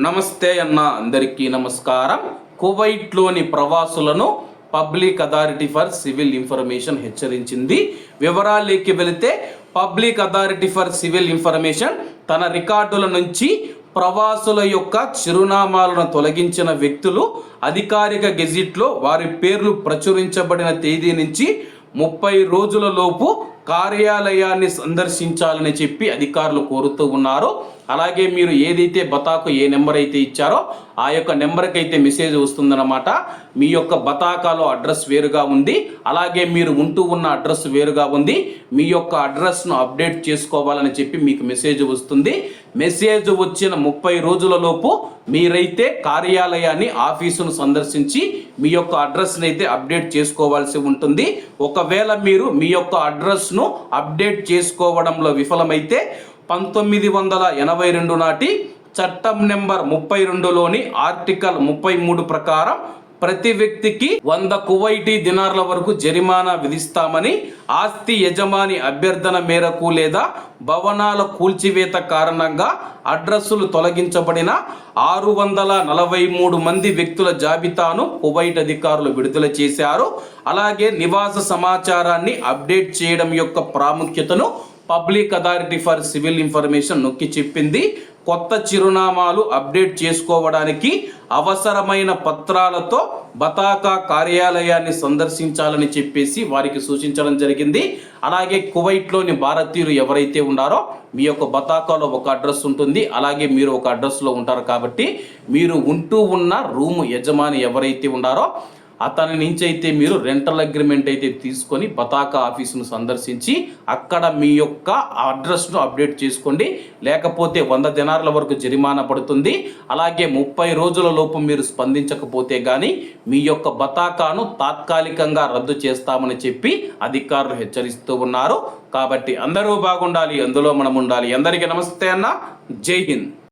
నమస్తే అన్న అందరికీ నమస్కారం. కువైట్లోని ప్రవాసులను public authority for civil information హెచ్చరించింది. వివరాల్లోకి వెళితే public authority for civil information తన రికార్డుల నుంచి ప్రవాసుల యొక్క చిరునామాలను తొలగించిన వ్యక్తులు అధికారిక గెజిట్లో వారి పేర్లు ప్రచురించబడిన తేదీ నుంచి ముప్పై రోజుల లోపు కార్యాలయాన్ని సందర్శించాలని చెప్పి అధికారులు కోరుతూ ఉన్నారు. అలాగే మీరు ఏదైతే బతాకు ఏ నెంబర్ అయితే ఇచ్చారో ఆ యొక్క నెంబర్కి అయితే మెసేజ్ వస్తుందన్నమాట. మీ యొక్క బతాకాలో అడ్రస్ వేరుగా ఉంది. అలాగే మీరు ఉంటూ ఉన్న అడ్రస్ వేరుగా ఉంది. మీ యొక్క అడ్రస్ను అప్డేట్ చేసుకోవాలని చెప్పి మీకు మెసేజ్ వస్తుంది. మెసేజ్ వచ్చిన ముప్పై రోజులలోపు మీరైతే కార్యాలయాన్ని ఆఫీసును సందర్శించి మీ యొక్క అడ్రస్ని అయితే అప్డేట్ చేసుకోవాల్సి ఉంటుంది. ఒకవేళ మీరు మీ యొక్క అడ్రస్ను అప్డేట్ చేసుకోవడంలో విఫలమైతే పంతొమ్మిది వందల ఎనభై రెండు నాటి చట్టం నెంబర్ ముప్పై రెండులోని ఆర్టికల్ ముప్పై మూడు ప్రకారం ప్రతి వ్యక్తికి వంద కువైటీ దినార్ల వరకు జరిమానా విధిస్తామని ఆస్తి యజమాని అభ్యర్థన మేరకు లేదా భవనాల కూల్చివేత కారణంగా అడ్రస్సులు తొలగించబడిన ఆరు వందల నలభై మూడు మంది వ్యక్తుల జాబితాను కువైట్ అధికారులు విడుదల చేశారు. అలాగే నివాస సమాచారాన్ని అప్డేట్ చేయడం యొక్క ప్రాముఖ్యతను public authority for civil information నొక్కి చెప్పింది. కొత్త చిరునామాలు అప్డేట్ చేసుకోవడానికి అవసరమైన పత్రాలతో బతాకా కార్యాలయాన్ని సందర్శించాలని చెప్పేసి వారికి సూచించడం జరిగింది. అలాగే కువైట్లోని భారతీయులు ఎవరైతే ఉన్నారో మీ యొక్క బతాకాలో ఒక అడ్రస్ ఉంటుంది. అలాగే మీరు ఒక అడ్రస్లో ఉంటారు కాబట్టి మీరు ఉంటూ ఉన్న రూమ్ యజమాని ఎవరైతే ఉన్నారో అతని నుంచి అయితే మీరు రెంటల్ అగ్రిమెంట్ అయితే తీసుకొని పతాక ఆఫీసును సందర్శించి అక్కడ మీ యొక్క అడ్రస్ను అప్డేట్ చేసుకోండి. లేకపోతే వంద దినార్ల వరకు జరిమానా పడుతుంది. అలాగే ముప్పై రోజుల లోపు మీరు స్పందించకపోతే కానీ మీ యొక్క బతాకాను తాత్కాలికంగా రద్దు చేస్తామని చెప్పి అధికారులు హెచ్చరిస్తూ ఉన్నారు. కాబట్టి అందరూ బాగుండాలి అందులో మనం ఉండాలి. అందరికీ నమస్తే అన్న. జై హింద్.